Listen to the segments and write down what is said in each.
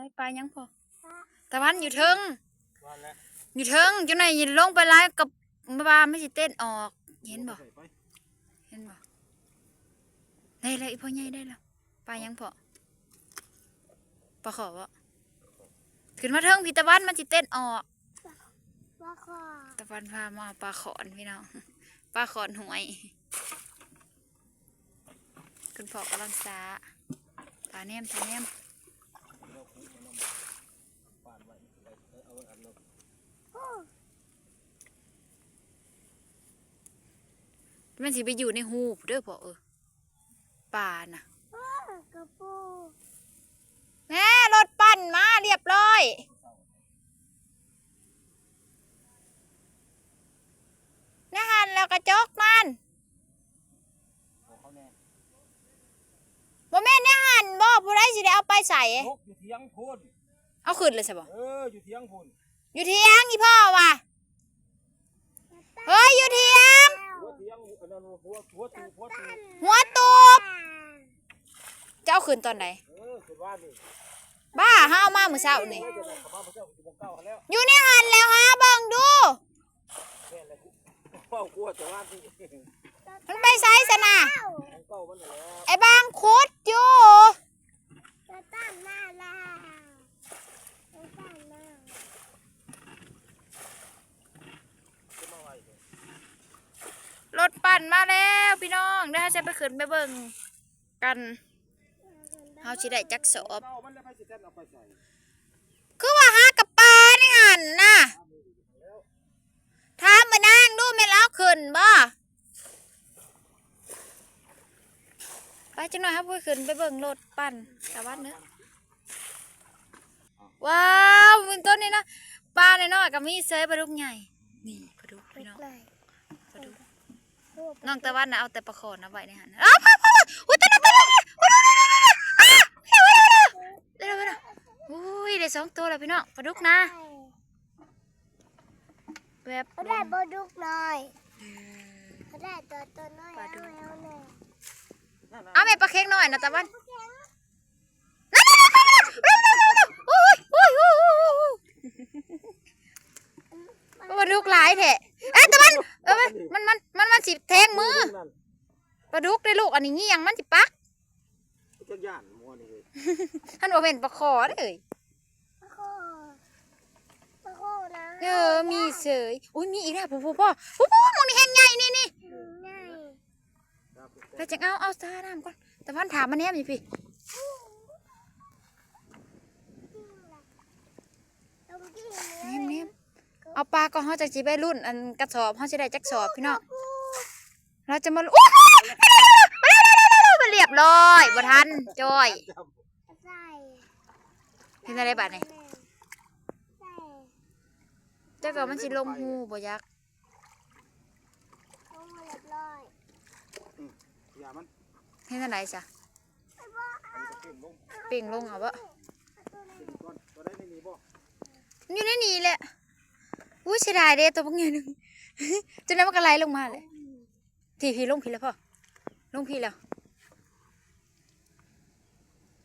ฮ้ยปลายังพอตะวันอยู่เทิงวันแล้วอยู่เทิงจังไหนยินลงไปไล่กับปลาไม่สิเต้นออกเห็นบ่ใส่ไปเห็นบ่ได้แล้วอีพ่อใหญ่ได้แล้วปลายังพอปลาขอบ่ขึ้นมาเทิงพี่ตะวันมันสิเต้นออกว่าขอตะวันพามาเอาปลาขอนพี่น้องปลาขอนหวย คุณพ่อกำลังซาปลาแนมปลาแนม เราคุยมันน้ำปานไว้เอาไว้อันเรา โอ้ มันสิไปอยู่ในหูเด้อพ่อเออปลาน่ะโอ้กระปูแม่รถปั่นมาเรียบร้อย นะหันแล้วกระจกมันของเขาแน่บ่แม่นนะหันบ่ผู้ใดสิได้เอาไปใส่ยกอยู่เทียงพูนเอาขึ้นเลยใช่บ่เอออยู่เทียงพูนอยู่เทียงอีพ่อว่ะเฮ้ยอยู่เทียง หัวเทียงอันนั้นหัวหัวตูหัวตูหัวตูบจะเอาขึ้นตอนไหนเออสุดว่านี่บ้าห้าเอามามื้อเช้านี่ไม่จะได้ขับมาพระเจ้าอยู่บนเก้าแล้วอยู่ในหันแล้วฮะเบิ่งดูแค่อะไรเฝ้ากลัวแต่ว่าที่มันไปไสซะน่ะของเก้ามันแล้ว ไอ้บางคุดอยู่ จะตั้งหน้าแล้วจะตั้งหน้า จะมาไว้เลย รถปั่นมาแล้วพี่น้องเดี๋ยวเราจะไป ขึ้นไปเบิ่งกันเฮาสิได้จักสอบเก้ามันได้ไปสิแทนเอาไปใส่คือว่าหากับปลาในหันน่ะถามมานางดูแม่นเอาขึ้นบ่ไปจังหน่อยครับพูดขึ้นไปเบิ่งรถปั่นตะวันเนื้อะว้าวมันต้นนี้นะปลาในน้อยๆกับมีเซยปลาดุกใหญ่นี่ปลาดุกพี่น้อง เลย ปลาดุก รูป น้องตะวันนะเอาแต่ปลาขอนเอาไว้ในหันอ้าวพ่อพ่ออุ้ยตะนั้นตะนั้นอุ้ยเร็วเร็วเร็วเร็วเร็วเร็วอุ้ยได้สองตัวแล้วพี่น้องปลาดุกนะแบบเขาได้บดุกหน่อยเขาได้ตัวตัวน้อยเอาแล้วเอาแม่ปลาเค้กหน่อยนะตะวันนั่นนั่นนั่นนั่นเร็วเร็วเร็วเร็วอุ้ยอุ้ยอุ้ยอุ้ยอุ้ยปลาดุกหลายแท้เอ้ยตะวัน เอ้ยมันมันมันมันสิแทงมือปลาดุกได้ลูกอันนี้งี้ยังมันสิปักจะย่านมัวนี่เลยท่านบอกเป็นปลาขอเด้อเอ้ยปะโคปะโคนะเออมีเสยอุ้ยมีอีกแล้วพ่อพ่อพ่อพ่อพ่อมองนี่เห็นใหญ่นี่นี่ง่ายแล้วจังเอาเอาซาน้ำก่อนแต่พันถามมาแนมอยู่พี่ตรงที่แนมแนม เอาปลาก็เขาจะจีไปรุ่น อันกระสอบเขาจะได้จักสอบพี่น้องเราจะมาโอุ้ยมาเรียบร้อยบ่ทันจอยใส่เห็นอะไรบาดนี่ใส่เจ้าก็มันสิลงหูบ่ยักลงมาเรียบร้อยอย่ามันเห็นอะไรจ้ะเป่งลงเอาบ่เป็นก้อวได้ไม่มีบ่อยู่ในนี้แหละ อุ้ยเสียดายเด้ตัวพวกนี้หนึงจนนั้นมันก็ไหลลงมาเลยพี่พี่ลงพี่แล้วพ่อลงพี่แล้ว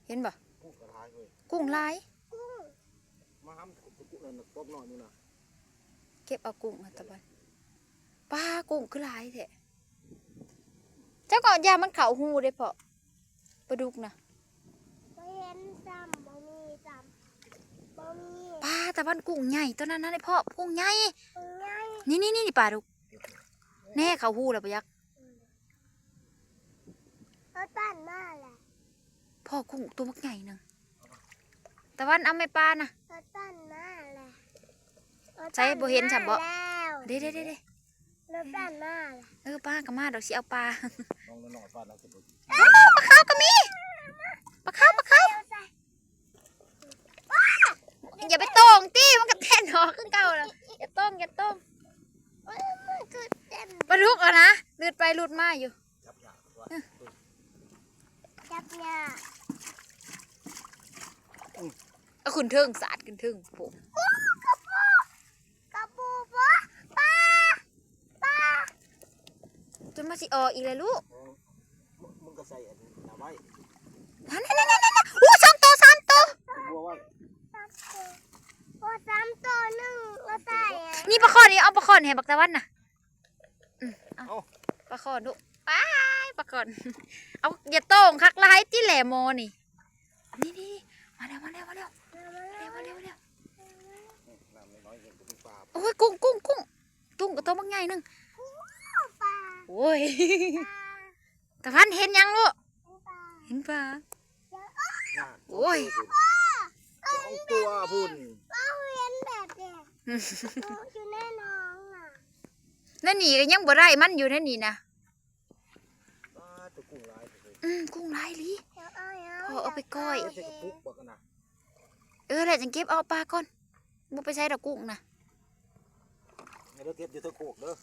เห็นบ่กุ้งกระทายเลยกุ้งลายมาห้ำกุ้งนั่นกบหน่อยนี่นะเก็บเอากุ้งมาตะบันป้ากุ้งคือลายแท้เจ้าก่อนยามันเข่าหูได้พอปลาดุกนะบ่เห็นซ้ำบ่มีซ้ำบ่มีป้าตะบันกุ้งใหญ่ตัวนั้นนะไอ้พ่อกุ้งใหญ่ง่ายนี่นี่นี่นี่ปลาดุกแน่เข่าหูแล้วปะยักษ์เขาตั้นมาแหละพ่อกุ้งตัวมักใหญ่หนึ่งตะวันเอาไม่ปลานะเขาตั้นมาแหละใส่บ่เห็นฉันบ่แล้วเด้เด้เด้เด้เขาตั้นมาแหละเออป้ากับมาดอกสิเอาปลาลองหน่อยป้าเราจะบ่อ้าวปลาขาวก็มีปลาขาวปลาขาว เอาใส่ อย่าไปตรงตี้มันก็แท่นหอขึ้นเก่าแล้วอย่าต้องอย่าต้องโอ้ยมันคือเต็มปลาดุกเอะนะลืดไปลืดมาอยู่จับยากว่าจับเนี่ยเอาขึ้นเทิงสาดขึ้นเทิงผมกระปูปะปลาปลาจนมาสิออกอีกเลยลูกมึงก็ใส่อันนี้ไว้นั่นนั่นนั่นนั่นอู้สองตัวสามตัว ว่าสามตัวหนึ่งว่าใส่นี่ปลาคอนี่เอาปลาคอนเห็นบักตะวันน่ะอืมเอาปลาคอนดูไปปลาคอนเอาอย่าโต้งคักไลาที่แหลมโมนี่นี่นี่นี่มาเร็วมาเร็วมาเร็วมาเร็วมาเร็วมาเร็วน้ำน้อยๆเห็นก็มีปลาโอ้ยกุ้งกุ้งกุ้งตุ้งกับตัวบักใหญ่หนึงปลาโอ้ยตะวันเห็นยังลูกปลาเห็นปะ โอ้ย ปลา ตัวพุ่นเราเห็นแบบเนี้ยอยู่แน่นอนอะนั่นนี่ก็ยังบ่ได้มันอยู่นั่นนี่นะปลาตัวกุ้งลายเลยอืมกุ้งหลายหลีเดี๋ยวเอาพอเอาไปก้อยไม่ใช่กระปุกบักอะนะเออแหละจังเก็บเอาปลาก่อนบ่ไปใช้ดอกกุ้งนะให้เราเก็บอยู่เตะโขกเด้อ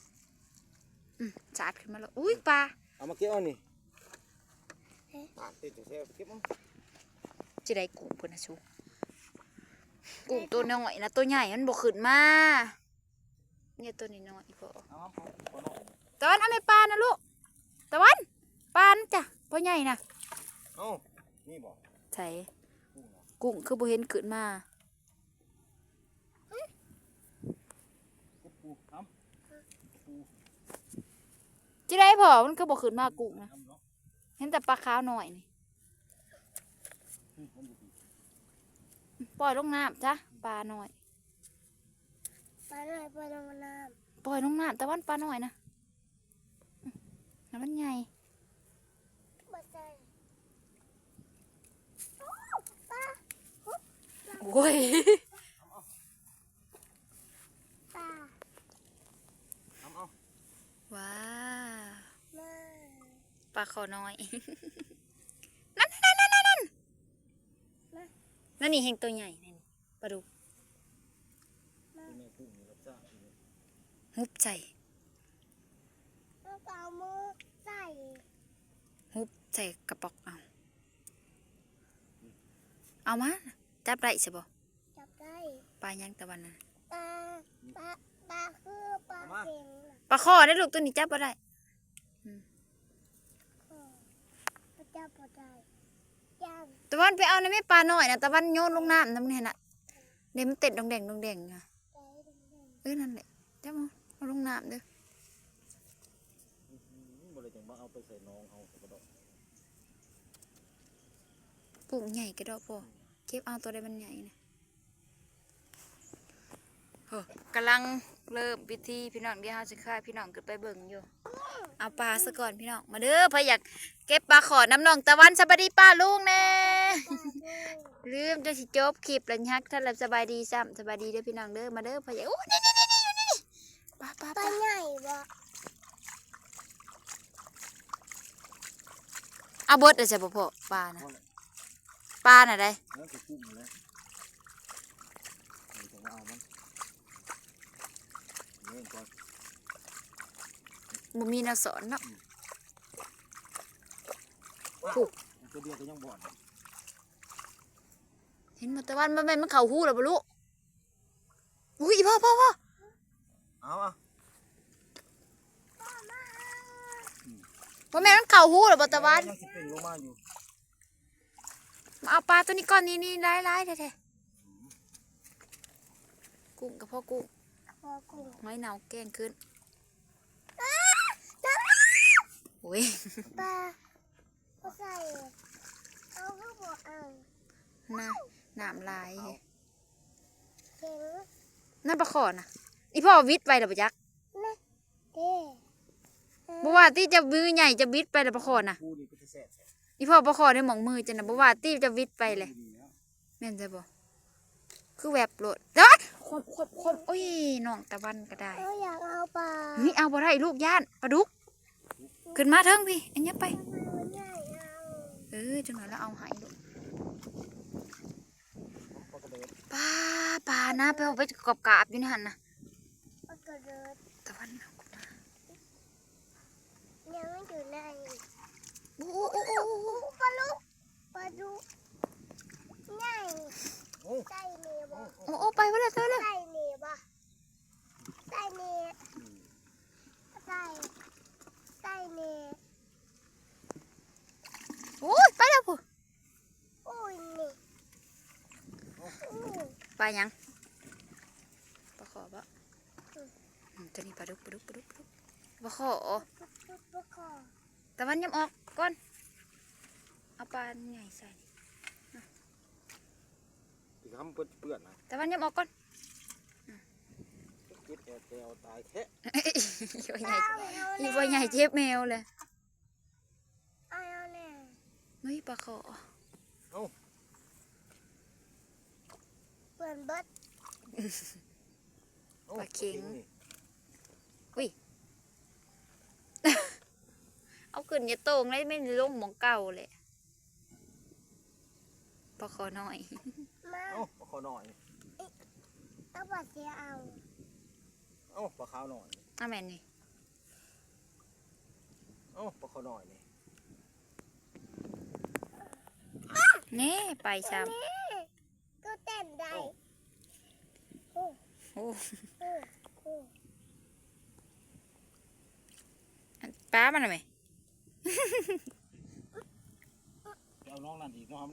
อืมสาดขึ้นมาแล้วอุ้ยปลาเอามาเก็บเอานี่ปลาติดอยู่แท้เก็บเอาจะได้กุ้งเพิ่นนะชู กุ้งตัวน้อยนะตัวใหญ่มันบ่ขึ้นมาเนี่ยตัวนี้น้อยพอเอาเอาเอาหน่อยตะวันเอาไม่ปลานะลูกตะวันปลานะจ้ะตัวใหญ่นะเอานี่บอกใส่กุ้งเหรอกุ้งคือบ่เห็นขึ้นมาเก็บปูน้ำปูจะได้พอมันคือบ่ขึ้นมากุ้งนะน้ำเนาะเห็นแต่ปลาขาวหน่อยนี่ อืมมันอยู่ดี ป ล่อยลงน้ำจ้ะปลาหน่อยปลาหน่อยปลาลงน้ปล่อยลงน้ำตะวันปลาหน่อยนะอืมน้ำมันใหญ่ำปลาใจปลาโอ้ยปลาเอาเอาว้ามาปลาขอน้อย นั่นนั่นนั่นนั่นนั่น นั่นนี่เฮงตัวใหญ่นี่ปลาดุกที่แม่กุ้งนี่รับจ้างนี่ฮุบใจแล้วก็เอามือใส่ฮุบใจกระป๋อกเอา เอามา จับได้ใช่บ่จับได้ปลายังตะวันนะปลาปลาปลาคือปลาเก่งน่ะปลาคอได้ลูกตัวนี้จับบ่ได้เออพระเจ้าพอใจย่าง ตะวันไปเอาในแม่ปลาน้อยนะตะวันโยนลงน้ำน้ำเนี่ยน่ะเดี๋ยวมันเต็ดดองแดงดองแดงอะใจดึงเอ้ยนั่นแหละจับมาเอาลงน้ำเด้ออืมบ่เลยจังว่าเอาไปใส่น้องเอากระดอกกุ้งใหญ่กระดอกพอเก็บเอาตัวใดมันใหญ่นะเฮ้อกำลังเริ่มพิธีพี่น้องเดี๋ยวเฮาสิฆ่าพี่น้องขึ้นไปเบิ่งอยู่ เอาปลาซะก่อนพี่น้อง มาเด้อพออยากเก็บปลาขอน้ำนองตะวันสบายดีป้าลุงแน่ลืมจะสิจบคลิปแล้วยักท่านหลับสบายดีซ้ำสบายดีเด้อพี่น้องเด้อมาเด้อพออยากโอ้นี่นี่นี่นี่นี่นี่ปลาปลาปลาใหญ่บ่เอาบดเลยใช่ปะพ่อปลานะปลาน่ะได้นั่นคือยเดี๋ยวจะเอามันเล่นก่อน บ่มีแนวสอนเนาะตัวเดียวก็ยังบอดเห็นหมดตะวันมันแม่นมันเข่าหูแล้วบ่ลูกอุ้ยพ่อพ่อพ่อเอาอะว่าแม่นมันเข่าหูแล้วบ่ตะวันยังสิเป็นลงมาอยู่มาเอาปลาตัวนี้ก่อนนี่นี่ร้ายร้ายแท้ๆกุ้งกับพ่อกุ้งพอกุ้งไม้เน่าแกล้งขึ้นโอ้ยปลาก็ใส่เอาเข้าบ่เอาน่าน้ำลายเข็งนั่นปลาขอน่ะอีพ่อวิทย์ไปแล้วปะยักนะเด้บ่ว่าที่จะมือใหญ่จะวิทย์ไปแล้วปลาขอน่ะปูนี่ก็จะแซ่บแซ่บอีพ่อปลาขอได้หมองมือจังน่ะบ่ว่าที่จะวิทย์ไปเลยดีแล้วแม่นใช่บ่คือแวบโลดเด้อควบควบควบโอ้ยน้องตะวันก็ได้เราอยากเอาปลานี่เอาบ่ได้ลูกย่านปลาดุก ขึ้นมาเถิงพี่ อันนี้ไปมันใหญ่เอาเออจังหน่อยแล้วเอาให้ลูกปลากระเดิดปลาปลานะไปเอาไปกรอบกาบอยู่ในหันนะปลากระเดิดตะวันเอากูมายังไม่อยู่ในโอ้โอ้โอ้โอ้โอ้ปลาลูกปลาดุกใหญ่โอ้ใส่เนียบ่โอ้โอ้ไปวะเลยเธอเลยใส่เนียบ่ใส่เนีย อืม ใส่ใส่เนีย โอ้ยไปแล้วผู้ โอ้ยนี่ อู้ไปยังปลาขอบะอืมตัวนี้ปลาดุกปลาดุกปลาดุกปลาดุกปลาขอปุ๊บปุ๊บปุ๊บคอตะวันยำออกก่อนเอาปลาใหญ่ใส่อีกคำเปื้อนเปื้อนนะตะวันยำออกก่อนคิดแอร์แตวตายแท้ยี่บ่ใหญ่ยี่บ่ใหญ่เจ็บแมวเลยเอาเอาแน่เฮ้ยปลาขอเปิดเบิดโอ้ปลาเข็งนี่เอาขึ้นอย่าโต่งเลยไม่ลงหมองเก่าเลยปลาขอน้อยมาเอ้าปลาขาวหน่อยเอาบัตรเสียเอาเอ้าปลาขาวหน่อยเอาแม่นนี่เอ้าปลาขาวหน่อยนี่แน่ไปซ้นี่ก็เต้นได้โอ้ำ โอ้ามันอะไหมเอาน้องนั่นอีกน้อง